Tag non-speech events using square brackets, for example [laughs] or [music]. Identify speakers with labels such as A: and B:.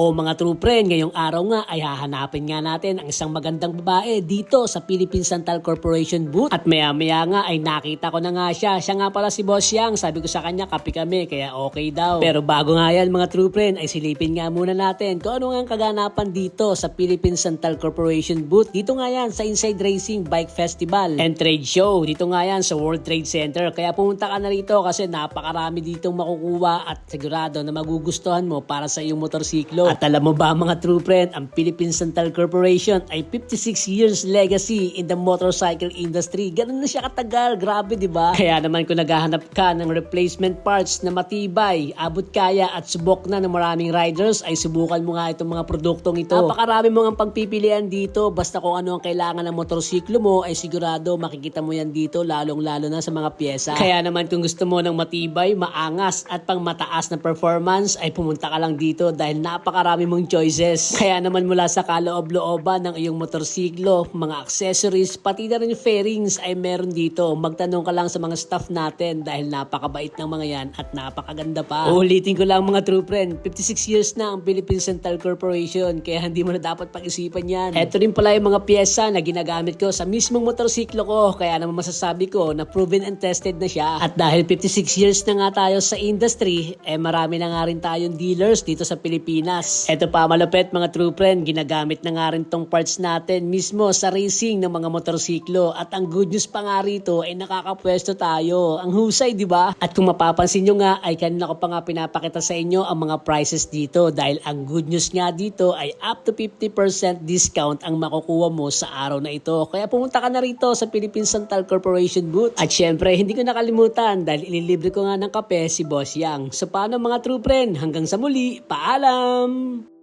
A: O mga true friend, ngayong araw nga ay hahanapin nga natin ang isang magandang babae dito sa Philippine Santal Corporation booth. At maya maya nga ay nakita ko na nga siya. Siya nga pala si Boss Yang. Sabi ko sa kanya, kapi kami, kaya okay daw. Pero bago nga yan mga true friend, ay silipin nga muna natin kung ano nga ang kaganapan dito sa Philippine Santal Corporation booth. Dito nga yan sa Inside Racing Bike Festival and Trade Show. Dito nga yan sa World Trade Center. Kaya pumunta ka na rito kasi napakarami ditong makukuha at sigurado na magugustuhan mo para sa iyong motorsiklo. At alam mo ba mga true friend, ang Philippine Santal Corporation ay 56 years legacy in the motorcycle industry. Ganun na siya katagal. Grabe, di ba? Kaya naman kung naghahanap ka ng replacement parts na matibay, abot kaya at subok na ng maraming riders, ay subukan mo nga itong mga produktong ito. Napakarami mo ang pagpipilian dito. Basta kung ano ang kailangan ng motorsiklo mo, ay sigurado makikita mo yan dito, lalong-lalo na sa mga pyesa. Kaya naman kung gusto mo ng matibay, maangas at pang mataas na performance, ay pumunta ka lang dito dahil napakarami mong choices. [laughs] Kaya naman mula sa kaloob-looban ng iyong motorsiklo, mga accessories, pati na rin fairings ay meron dito. Magtanong ka lang sa mga staff natin dahil napakabait ng mga yan at napakaganda pa. Uulitin ko lang mga true friend, 56 years na ang Philippine Central Corporation kaya hindi mo na dapat pag-isipan yan. Ito rin pala yung mga pyesa na ginagamit ko sa mismong motorsiklo ko kaya naman masasabi ko na proven and tested na siya. At dahil 56 years na nga tayo sa industry, eh marami na nga rin tayong dealers dito sa Pilipinas. Ito pa malupit mga true friend, ginagamit na nga rin tong parts natin mismo sa racing ng mga motorsiklo. At ang good news pa nga rito ay nakakapwesto tayo. Ang husay, di ba? At kung mapapansin nyo nga ay kanina ko pa nga pinapakita sa inyo ang mga prices dito dahil ang good news nga dito ay up to 50% discount ang makukuha mo sa araw na ito. Kaya pumunta ka na rito sa Philippine Santal Corporation booth. At syempre, hindi ko nakalimutan dahil ililibre ko nga ng kape si Boss Yang. So paano mga true friend? Hanggang sa muli, paalam! Welcome.